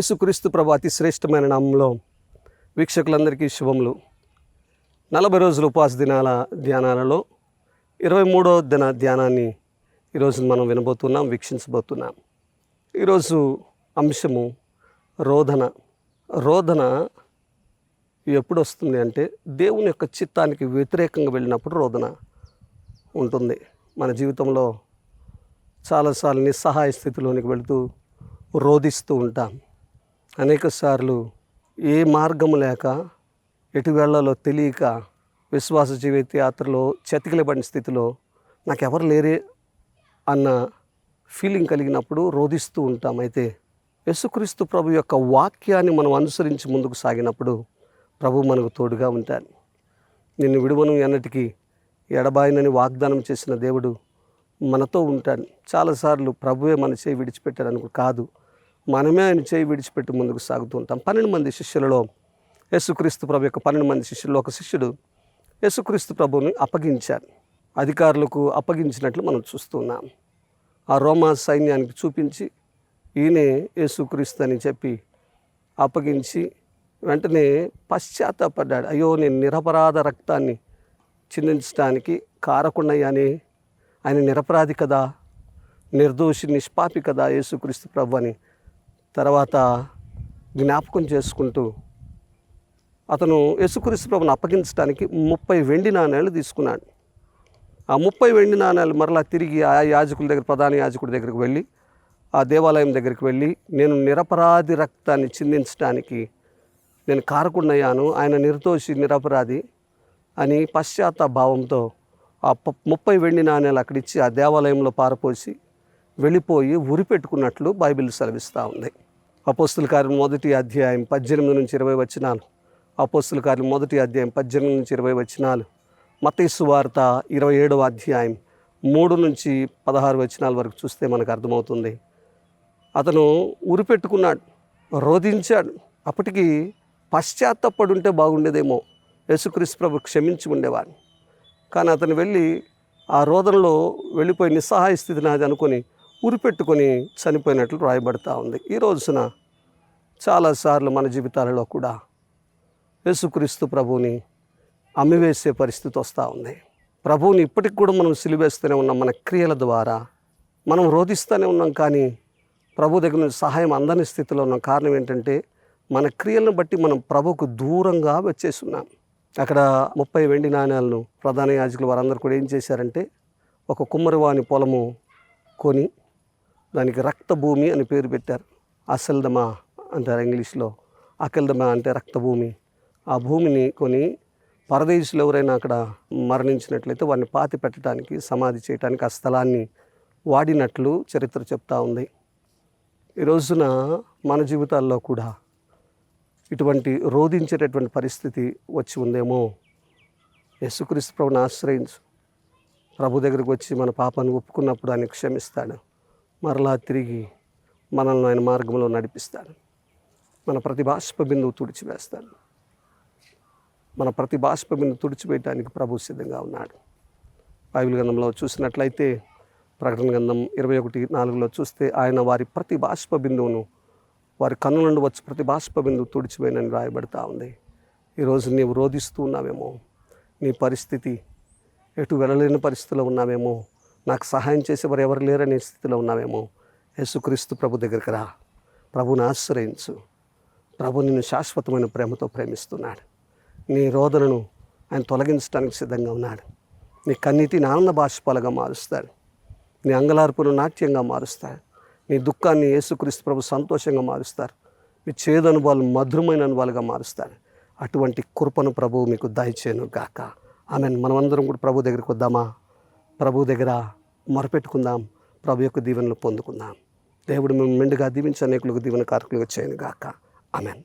యేసుక్రీస్తు ప్రభు అతి శ్రేష్టమైన నామంలో వీక్షకులందరికీ శుభములు. నలభై రోజుల ఉపవాస దినాల ధ్యానాలలో ఇరవై మూడో దిన ధ్యానాన్ని ఈరోజు మనం వినబోతున్నాం వీక్షించబోతున్నాం. ఈరోజు అంశము రోధన. రోధన ఎప్పుడు వస్తుంది అంటే దేవుని యొక్క చిత్తానికి వ్యతిరేకంగా వెళ్ళినప్పుడు రోధన ఉంటుంది. మన జీవితంలో చాలాసార్లు నిస్సహాయ స్థితిలోనికి వెళుతూ రోధిస్తూ ఉంటాం. అనేక సార్లు ఏ మార్గము లేక ఎటు వెళ్ళాలో తెలియక విశ్వాస జీవిత యాత్రలో చతికిలబడిన స్థితిలో నాకెవరు లేరే అన్న ఫీలింగ్ కలిగినప్పుడు రోధిస్తూ ఉంటాం. అయితే యేసుక్రీస్తు ప్రభు యొక్క వాక్యాన్ని మనం అనుసరించి ముందుకు సాగినప్పుడు ప్రభు మనకు తోడుగా ఉంటాడు. నిన్ను విడువను ఎన్నటికీ ఎడబాయినని వాగ్దానం చేసిన దేవుడు మనతో ఉంటాడు. చాలాసార్లు ప్రభువే మన చేయి విడిచిపెట్టాడు అనుకో కాదు. మనమే ఆయన చేయి విడిచిపెట్టి ముందుకు సాగుతూ ఉంటాం. పన్నెండు మంది శిష్యులలో యేసుక్రీస్తు ప్రభు యొక్క పన్నెండు మంది శిష్యుల్లో ఒక శిష్యుడు యేసుక్రీస్తు ప్రభువుని అప్పగించాడు అధికారులకు అప్పగించినట్లు మనం చూస్తున్నాం ఆ రోమా సైన్యానికి చూపించి ఈయనే యేసుక్రీస్తు అని చెప్పి అప్పగించి వెంటనే పశ్చాత్తాపడ్డాడు. అయ్యో నేను నిరపరాధ రక్తాన్ని చిందించడానికి కారకుండయ్యాని ఆయన నిరపరాధి కదా నిర్దోషి నిష్పాపి కదా యేసుక్రీస్తు ప్రభు అని తర్వాత జ్ఞాపకం చేసుకుంటూ అతను యేసుక్రీస్తు ప్రభుని అప్పగించడానికి ముప్పై వెండి నాణేలు తీసుకున్నాడు. ఆ ముప్పై వెండి నాణ్యాలు మరలా తిరిగి ఆ యాజకుల దగ్గర ప్రధాన యాజకుడి దగ్గరికి వెళ్ళి ఆ దేవాలయం దగ్గరికి వెళ్ళి నేను నిరపరాధి రక్తాన్ని చిందించడానికి నేను కారకుండయ్యాను ఆయన నిర్దోషి నిరపరాధి అని పశ్చాత్తాభావంతో ఆ ముప్పై వెండి నాణేలు అక్కడిచ్చి ఆ దేవాలయంలో పారపోసి వెళ్ళిపోయి ఉరి పెట్టుకున్నట్లు బైబిల్ సెలవిస్తూ ఉంది. అపోస్తుల కార్యం మొదటి అధ్యాయం పద్దెనిమిది నుంచి ఇరవై వచ్చినాలు అపోస్తుల కార్యం మొదటి అధ్యాయం పద్దెనిమిది నుంచి ఇరవై వచ్చినాలు మతైసు వార్త ఇరవై ఏడవ అధ్యాయం మూడు నుంచి పదహారు వచనాల వరకు చూస్తే మనకు అర్థమవుతుంది. అతను ఉరి పెట్టుకున్నాడు రోధించాడు. అప్పటికి పశ్చాత్తపడి ఉంటే బాగుండేదేమో. యేసుక్రీస్తు ప్రభు క్షమించి ఉండేవాడిని కానీ అతను వెళ్ళి ఆ రోదనలో వెళ్ళిపోయి నిస్సహాయ స్థితి నాది అనుకొని ఉరిపెట్టుకొని చనిపోయినట్లు రాయబడతా ఉంది. ఈ రోజున చాలాసార్లు మన జీవితాలలో కూడా యేసుక్రీస్తు ప్రభువుని అమ్మివేసే పరిస్థితి వస్తూ ఉంది. ప్రభువుని ఇప్పటికి కూడా మనం సిలివేస్తూనే ఉన్నాం. మన క్రియల ద్వారా మనం రోధిస్తూనే ఉన్నాం. కానీ ప్రభు దగ్గర నుంచి సహాయం అందని స్థితిలో ఉన్న. కారణం ఏంటంటే మన క్రియలను బట్టి మనం ప్రభుకు దూరంగా వచ్చేస్తున్నాం. అక్కడ ముప్పై వెండి నాణ్యాలను ప్రధాన యాజకులు వారందరూ కూడా ఏం చేశారంటే ఒక కుమ్మరివాని పొలము కొని దానికి రక్తభూమి అని పేరు పెట్టారు. అసల్దమా అంటారు ఇంగ్లీష్లో. అకల్దమా అంటే రక్తభూమి. ఆ భూమిని కొని పరదేశులు ఎవరైనా అక్కడ మరణించినట్లయితే వారిని పాతి పెట్టడానికి సమాధి చేయడానికి ఆ స్థలాన్ని వాడినట్లు చరిత్ర చెప్తా ఉంది. ఈ రోజున మన జీవితాల్లో కూడా ఇటువంటి రోధించేటటువంటి పరిస్థితి వచ్చి ఉందేమో? యేసుక్రీస్తు ప్రభుని ఆశ్రయించు. ప్రభు దగ్గరికి వచ్చి మన పాపను ఒప్పుకున్నప్పుడు ఆయన క్షమిస్తాడు. మరలా తిరిగి మనల్ని ఆయన మార్గంలో నడిపిస్తాడు మన ప్రతి బాష్ప బిందువు తుడిచివేస్తాడు మన ప్రతి బాష్ప బిందువు తుడిచివేయడానికి ప్రభు సిద్ధంగా ఉన్నాడు. బైబిల్ గ్రంథంలో చూసినట్లయితే ప్రకటన గ్రంథం ఇరవై ఒకటి నాలుగులో చూస్తే ఆయన వారి ప్రతి బాష్ప బిందువును వారి కన్ను నుండి వచ్చి ప్రతి బాష్ప బిందువు తుడిచిపోయినని రాయబడతా ఉంది. ఈరోజు నీవు రోధిస్తూ ఉన్నావేమో నీ పరిస్థితి ఎటు వెళ్ళలేని పరిస్థితిలో ఉన్నావేమో నాకు సహాయం చేసేవారు ఎవరు లేరనే స్థితిలో ఉన్నావేమో యేసుక్రీస్తు ప్రభు దగ్గరికి రా. ప్రభుని ఆశ్రయించు. ప్రభు నిన్ను శాశ్వతమైన ప్రేమతో ప్రేమిస్తున్నాడు. నీ రోదనను ఆయన తొలగించడానికి సిద్ధంగా ఉన్నాడు. నీ కన్నీటిని ఆనంద బాష్పాలుగా మారుస్తాడు. నీ అంగలార్పును నాట్యంగా మారుస్తాడు. నీ దుఃఖాన్ని యేసుక్రీస్తు ప్రభు సంతోషంగా మారుస్తారు. మీ చేదు అనుభవాలు మధురమైన అనుభవాలుగా మారుస్తారు. అటువంటి కృపను ప్రభువు మీకు దయచేను గాక. ఆమె మనమందరం కూడా ప్రభు దగ్గరికి వద్దామా? ప్రభు దగ్గర మొరపెట్టుకుందాం. ప్రభు యొక్క దీవెనలు పొందుకుందాం. దేవుడు మేము మెండుగా దీవించి అనేకులకు దీవెన కారకులుగా చేయను గాక ఆమెన్.